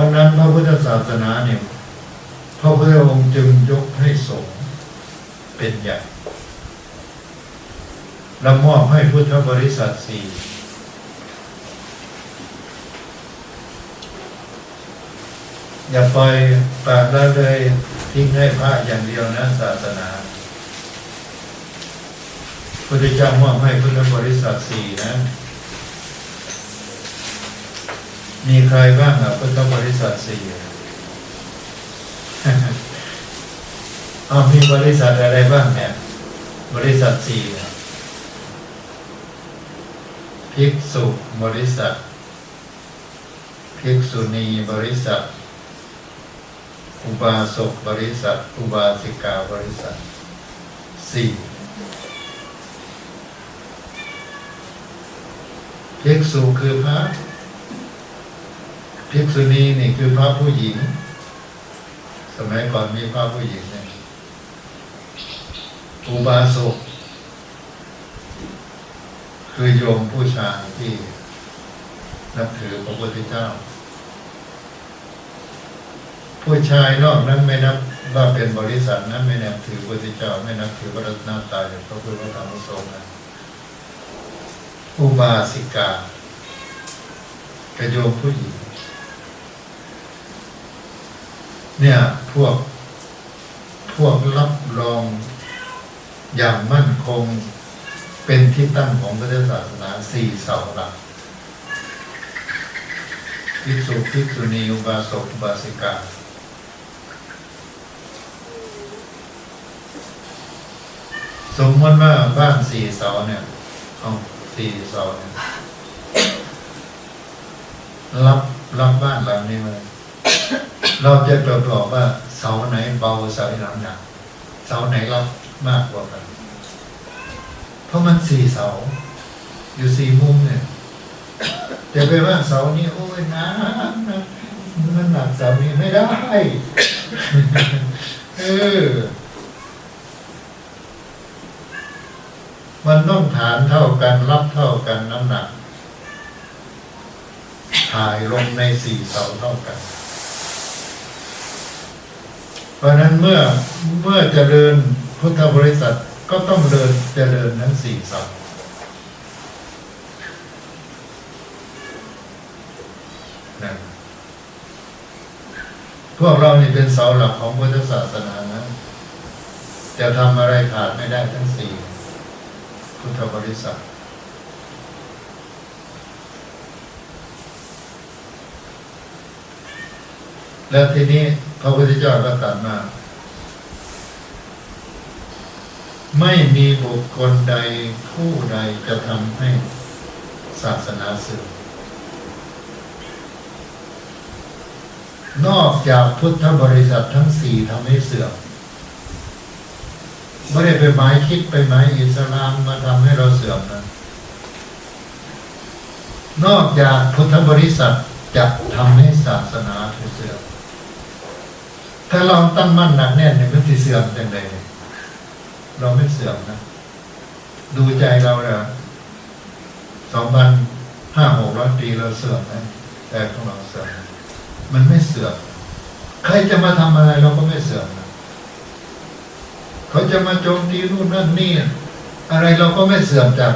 วันนั้นพระพุทธศาสนาเนี่ยพระพุทธองค์จึงยกให้สงฆ์เป็นใหญ่และมอบให้พุทธบริษัทสี่อย่าปล่อยปากละเลยทิ้งให้พระอย่างเดียวนะศาสนาพุทธเจ้ามอบให้พุทธบริษัทสี่นะ มีใครบ้างอะพุทธบริษัทสี่เอามีบริษัทอะไรบ้างเนี่ย บริษัทสี่ภิกษุบริษัทภิกษุณีบริษัทอุบาสกบริษัท อุบาสิกาบริษัทสี่ภิกษุคือพระ ภิกษุณีนี่คือพระผู้หญิง สมัยก่อนมีพระผู้หญิงเนี่ยอุบาสกคือโยมผู้ชายที่นับถือพระพุทธเจ้า ผู้ชายนอกนั้นไม่นับว่าเป็นบริษัทนั้นไม่นับถือพระพุทธเจ้า ไม่นับถือพระรัตนตรัยพระพุทธพระธรรมสงฆ์นะอุบาสิกา กระโยมผู้หญิง เนี่ยพวก พวกรับรองอย่างมั่นคงเป็นที่ตั้งของพระพุทศาสนาสี่เสาหลักภิกษุภิกษุณีอุบาสกอุบาสิกาสมมติว่าบ้านสี่เสาเนี่ยเอาสี่เสาเนี่ยรับรับบ้านหลังนี้มา เราจะตรวจสอบว่าเสาไหนเบาเสาไหนหนักเสาไหนรับมากกว่ากัน เพราะมันสี่เสา อยู่สี่มุมเนี่ยจะไปว่าเสานี้โอ้ยหนะนะมันหนักเสานี้ไม่ได้เออมันต้องฐานเท่ากัน รับเท่ากันน้ำหนักถ่ายลงในสี่เสาเท่ากัน เพราะนั้นเมื่อเมื่อเจริญพุทธบริษัทก็ต้องเดินเจริญทั้งสี่เสานะพวกเรานี่เป็นเสาหลักของพุทธศาสนานะจะทำอะไรขาดไม่ได้ทั้งสี่พุทธบริษัท แล้วทีนี้พระพุทธเจ้าก็ตรัสมา ไม่มีบุคคลใดผู้ใดจะทำให้ศาสนาเสื่อมนอกจากพุทธบริษัททั้งสี่ทำให้เสื่อมไม่ได้ไปหมายคิดไปหมายอิสลามมาทำให้เราเสื่อมนะนอกจากพุทธบริษัทจะทำให้ศาสนาเสื่อม ถ้าเราตั้งมั่นหนักแน่นเนี่ยมันจะเสื่อมจังใดเนี่ยเราไม่เสื่อมนะ ดูใจเราเนี่ยสองพันห้าหกร้อยปีเราเสื่อมไหมแต่ของเราเสื่อมมันไม่เสื่อมใครจะมาทำอะไรเราก็ไม่เสื่อมนะเขาจะมาโจมตีนู่นนั่นนี่อะไรเราก็ไม่เสื่อมจาก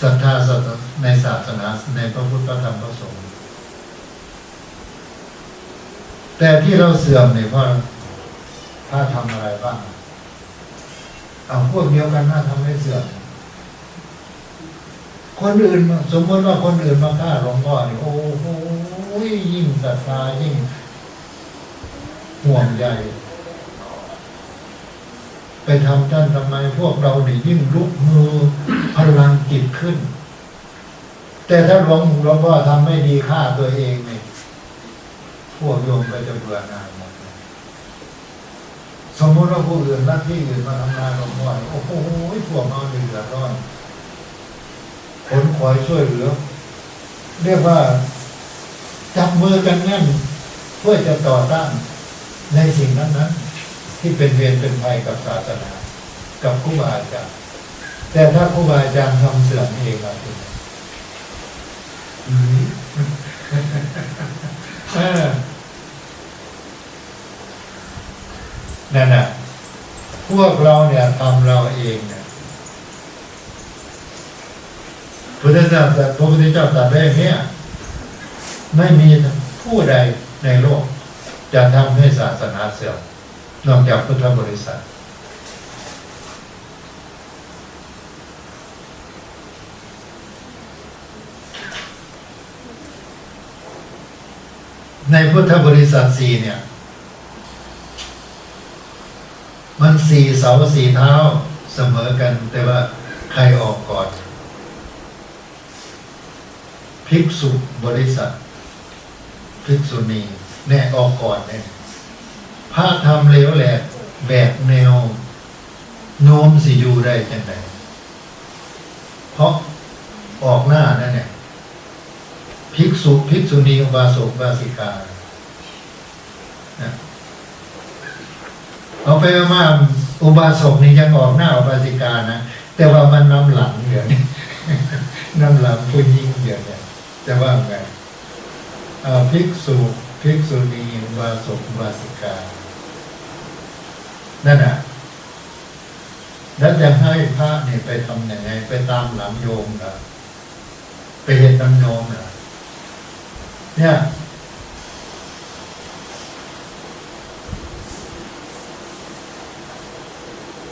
ศรัทธาในศาสนาในพระพุทธพระธรรมพระสงฆ์ แต่ที่เราเสื่อมเนี่ยเพราะถ้าทำอะไรบ้างเอาพวกเดียวกันน่าทำให้เสื่อมคนอื่นสมมติว่าคนอื่นมาฆ่าหลวงพ่อเนี่ยโอ้โหยิ่งศรัทธายิ่ง ห่วงใยไปทำท่านทำไมพวกเราเนี่ยิ่งลุกมือพลังจิตขึ้น แต่ถ้าหลวงหลวงพ่อทำไม่ดีฆ่าตัวเองเนี่ย พวกโยมก็จะเบื่อหน่ายหมดสมมติว่าผู้อื่นนักที่อื่นมาทำงานเราบ่อยโอ้โหพวกเราเดือดร้อนผลคอยช่วยเหลือ เรียกว่าจับมือกันแน่น เพื่อจะต่อต้านในสิ่งนั้นนั้นที่เป็นเวรเป็นภัยกับศาสนา กับครูบาอาจารย์แต่ถ้าครูบาอาจารย์ทำเสื่อมเองอะ นั่นน่ะ พวกเราเนี่ยทำเราเองเนี่ยพุทธศาสนาพระพุทธเจ้าตรัสไว้อย่านี้ไม่มีผู้ใดในโลก จะทำให้ศาสนาเสื่อมนอกจากพุทธบริษัท ในพุทธบริษัทสี่เนี่ย มันสี่เสาสี่เท้าเสมอกัน แต่ว่าใครออกก่อนภิกษุบริษัทภิกษุณีแน่ออกก่อนเนี่ยพระทำเลวแหลกแบกแนว โน้มสิอยู่ได้จังไดเพราะออกหน้านั่นเนี่ย ภิกษุภิกษุณีอุบาสกบาสิกาเอาไปมาอุบาสกนี่ยังออกหน้าอุบาสิกานะแต่ว่ามันนำหลังเดี๋ยวนี้นำหลังผู้ยิ่งเดี๋ยวนี้จะว่าไงภิกษุภิกษุณีอุบาสกบาสิกานั่นน่ะแล้วจะให้พระเนี่ยไปทำยังไง ไปตามหลังโยมเหรอไปเห็นน้ำโยมเหรอ เนี่ย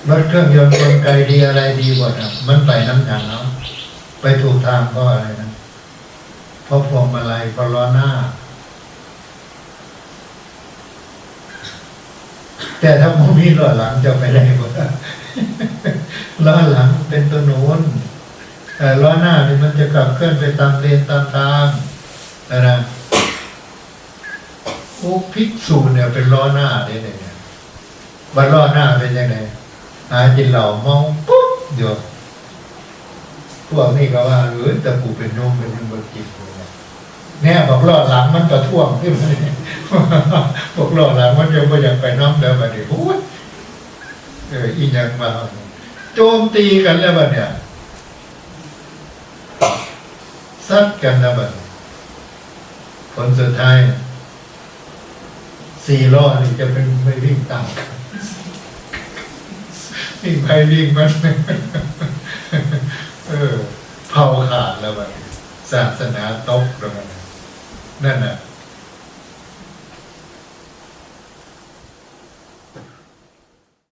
รถเครื่องยนต์กลไกดีอะไรดีกว่านะมันไปน้ำหนักเนาะไปถูกทางเพราะอะไรนะเพราะพวงมาลัยเพราะล้อหน้า แต่ถ้าโมมีล้อหลังจะไปได้กว่าล้อหลังเป็นตัวโน้นแต่ล้อหน้านี่มันจะขับเคลื่อนไปตามเลนตามทาง นะโอ้ภิกษุเนี่ยเป็นล้อหน้าได้ไงเนี่ยบัดล้อหน้าเป็นยังไงหากินเหล่าเมาปุ๊บเดี๋ยวพวกนี้ก็ว่าเออแต่กูเป็นโยมเป็นยังบจิตเนี่ยเนี่ยบอกล้อหลังมันประท้วงขึ้นมาเนี่ยบอกล้อหลังมันยังไม่อยากไปน้ำแล้วบัดนี้โอ้ยเอออีหยังมาโจมตีกันแล้วบัดเนี่ยซัดกันแล้วบัด คนสุดท้ายสี่ล้อนี่จะเป็นไม่วิ่งตามวิ่งไปวิ่งมันเออเผาขาดแล้วมันศาสนาตกแล้วมันนั่นน่ะ